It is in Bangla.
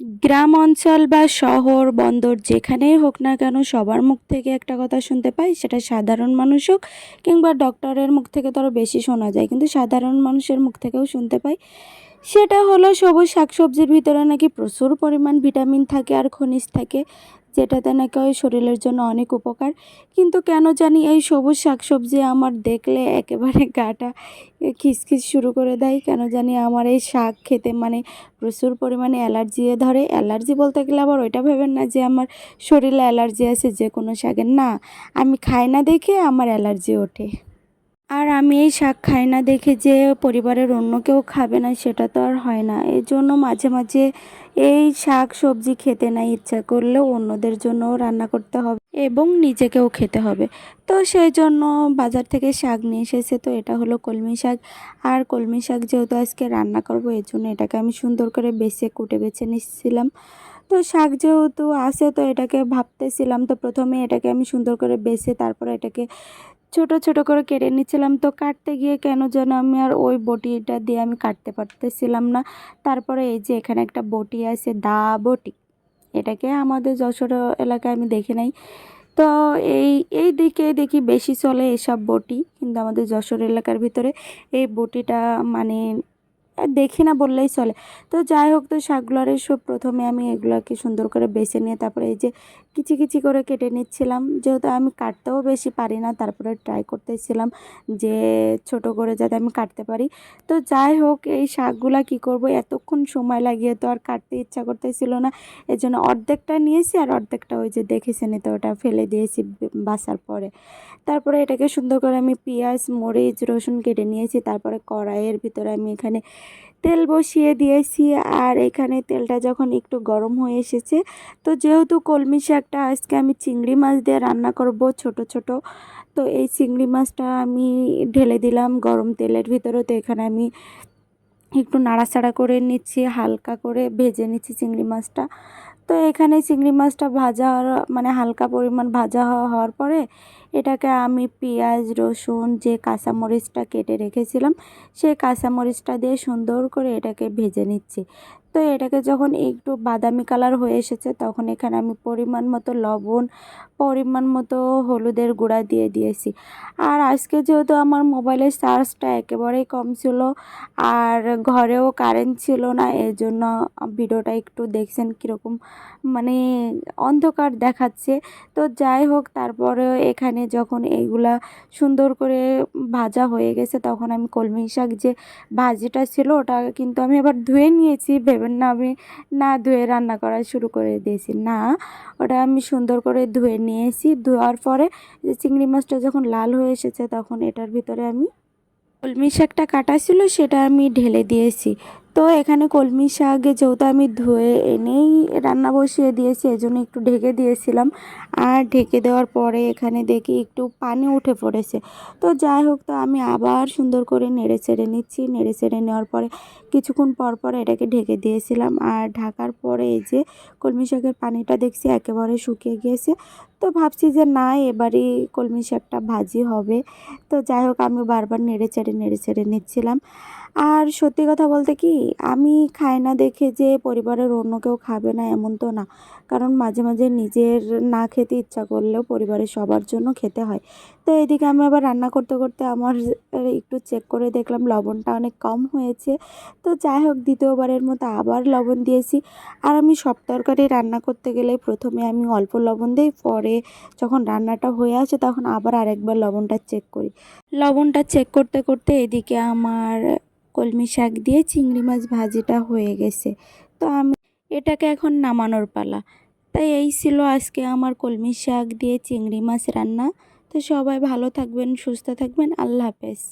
গ্রাম অঞ্চল বা শহর, বন্দর যেখানেই হোক না কেন সবার মুখ থেকে একটা কথা শুনতে পাই, সেটা সাধারণ মানুষ হোক কিংবা ডক্টরের মুখ থেকে আরও বেশি শোনা যায়, কিন্তু সাধারণ মানুষের মুখ থেকেও শুনতে পাই। সেটা হলো সবুজ শাকসবজির ভিতরে নাকি প্রচুর পরিমাণ ভিটামিন থাকে আর খনিজ থাকে। যেটাতে নাকি ওই শরীরের জন্য অনেক উপকার। কিন্তু কেন জানি এই সবুজ শাকসবজি আমার দেখলে একেবারে গাটা খিসখিস শুরু করে দেয়। কেন জানি আমার এই শাক খেতে মানে প্রচুর পরিমাণে অ্যালার্জি ধরে। অ্যালার্জি বলতে গেলে আবার ওইটা ভেবেন না যে আমার শরীরে অ্যালার্জি আছে যে কোনো শাকের। না, আমি খাই না দেখে আমার অ্যালার্জি ওঠে। আর আমি এই শাক খাই না দেখে যে পরিবারের অন্য কেউ খাবে না, সেটা তো আর হয় না। এই জন্য মাঝে মাঝে এই শাক সবজি খেতে না ইচ্ছা করলেও অন্যদের জন্যও রান্না করতে হবে এবং নিজেকেও খেতে হবে। তো সেই জন্য বাজার থেকে শাক নিয়ে এসেছে, তো এটা হলো কলমি শাক। আর কলমি শাক যেহেতু আজকে রান্না করব, এর জন্য এটাকে আমি সুন্দর করে বেছে, কুটে বেছে নিচ্ছিলাম। তো শাক যেহেতু আছে, তো এটাকে ভাবতেছিলাম, তো প্রথমে এটাকে আমি সুন্দর করে বেছে, তারপরে এটাকে ছোট ছোট করে কেটে নিচ্ছিলাম। তো কাটতে গিয়ে কেন যেন আমি আর ওই বটিটা দিয়ে আমি কাটতে পারতেছিলাম না। তারপরে এই যে এখানে একটা বটি আছে, দা বটি। এটাকে আমাদের যশোর এলাকায় আমি দেখে নাই। তো এই এই দিকে দেখি বেশি চলে এসব বটি। কিন্তু আমাদের যশোর এলাকার ভিতরে এই বটিটা মানে দেখি না বললেই চলে। তো যাই হোক, তো শাকগুলোর সব প্রথমে আমি এগুলোকে সুন্দর করে বেছে নিয়ে তারপরে এই যে কিচি কিচি করে কেটে নিচ্ছিলাম। যেহেতু আমি কাটতেও বেশি পারি না, তারপরে ট্রাই করতেছিলাম যে ছোট করে যাতে আমি কাটতে পারি। তো যাই হোক, এই শাকগুলা কি করব? এতক্ষণ সময় লাগিয়ে তো আর কাটতে ইচ্ছা করতেছিল না। এর জন্য অর্ধেকটা নিয়েছি আর অর্ধেকটা ওই যে দেখেছেন তো ওটা ফেলে দিয়েছি বাসার পরে। তারপরে এটাকে সুন্দর করে আমি পেঁয়াজ, মরিচ, রসুন কেটে নিয়েছি। তারপরে কড়াইয়ের ভিতরে আমি এখানে তেল বসিয়ে দিয়েছি আর এখানে তেলটা যখন একটু গরম হয়ে এসেছে, তো যেহেতু কলমি শাকটা আজকে আমি চিংড়ি মাছ দিয়ে রান্না করব ছোট ছোট, তো এই চিংড়ি মাছটা আমি ঢেলে দিলাম গরম তেলের ভিতরে, তো এখানে আমি একটু নাড়াচাড়া করে নিচ্ছি, হালকা করে ভেজে নিচ্ছি চিংড়ি মাছটা। তো এখানে চিংড়ি মাছটা ভাজা মানে হালকা পরিমাণ ভাজা হওয়ার পরে এটাকে আমি পেঁয়াজ, রসুন, যে কাঁচামরিচটা কেটে রেখেছিলাম, সেই কাঁচামরিচটা দিয়ে সুন্দর করে এটাকে ভেজে নিচ্ছি। তো এটাকে যখন একটু বাদামি কালার হয়ে এসেছে, তখন এখানে আমি পরিমাণ মতো লবণ, পরিমাণ মতো হলুদের গুঁড়া দিয়ে দিয়েছি। আর আজকে যেহেতু আমার মোবাইলের চার্জটা একেবারেই কম ছিল আর ঘরেও কারেন্ট ছিল না এর জন্য ভিডিওটা একটু দেখছেন কীরকম মানে অন্ধকার দেখাচ্ছে। তো যাই হোক তারপরে এখানে যখন এইগুলা সুন্দর করে ভাজা হয়ে গেছে, তখন আমি কলমি শাক যে ভাজিটা ছিল, ওটা কিন্তু আমি আবার ধুয়ে নিয়েছি। ভেবেন না, আমি না ধুয়ে রান্না করা শুরু করে দিয়েছি। না, ওটা আমি সুন্দর করে ধুয়ে নিয়েছি। ধোয়ার পরে যে চিংড়ি মাছটা যখন লাল হয়ে এসেছে, তখন এটার ভিতরে আমি কলমি শাকটা কাটা ছিল, সেটা আমি ঢেলে দিয়েছি। তো এখানে কলমি শাক, যেহেতু আমি ধুয়ে এনেই রান্না বসিয়ে দিয়েছি, এজন্য একটু ঢেকে দিয়েছিলাম। আর ঢেকে দেওয়ার পরে এখানে দেখি একটু পানি উঠে পড়েছে। তো যাই হোক, তো আমি আবার সুন্দর করে নেড়ে চেড়ে নিচ্ছি। নেড়ে চেড়ে নেওয়ার পরে কিছুক্ষণ পর পর এটাকে ঢেকে দিয়েছিলাম। আর ঢাকার পরে এই যে কলমি শাকের পানিটা দেখছি একেবারে শুকিয়ে গিয়েছে। তো ভাবছি যে না, এবারই কলমি শাকটা ভাজি হবে। তো যাই হোক আমি বারবার নেড়ে চেড়ে নেড়ে চেড়ে নিচ্ছিলাম। আর সত্যি কথা বলতে কি, আমি খাই না দেখে যে পরিবারের অন্য কেউ খাবে না এমন তো না। কারণ মাঝে মাঝে নিজের না খেতে ইচ্ছা করলেও পরিবারের সবার জন্য খেতে হয়। তো এদিকে আমি আবার রান্না করতে করতে আমার একটু চেক করে দেখলাম লবণটা অনেক কম হয়েছে। তো যাই হোক, দ্বিতীয়বারের মতো আবার লবণ দিয়েছি। আর আমি সব তরকারি রান্না করতে গেলে প্রথমে আমি অল্প লবণ দিই, পরে যখন রান্নাটা হয়ে আসে তখন আবার আরেকবার লবণটা চেক করি। লবণটা চেক করতে করতে এদিকে আমার কলমি শাক দিয়ে চিংড়ি মাছ ভাজিটা হয়ে গেছে। তো আমি এটাকে এখন নামানোর পালা। তাই এই ছিল আজকে আমার কলমি শাক দিয়ে চিংড়ি মাছ রান্না। তো সবাই ভালো থাকবেন, সুস্থ থাকবেন। আল্লাহ হাফেজ।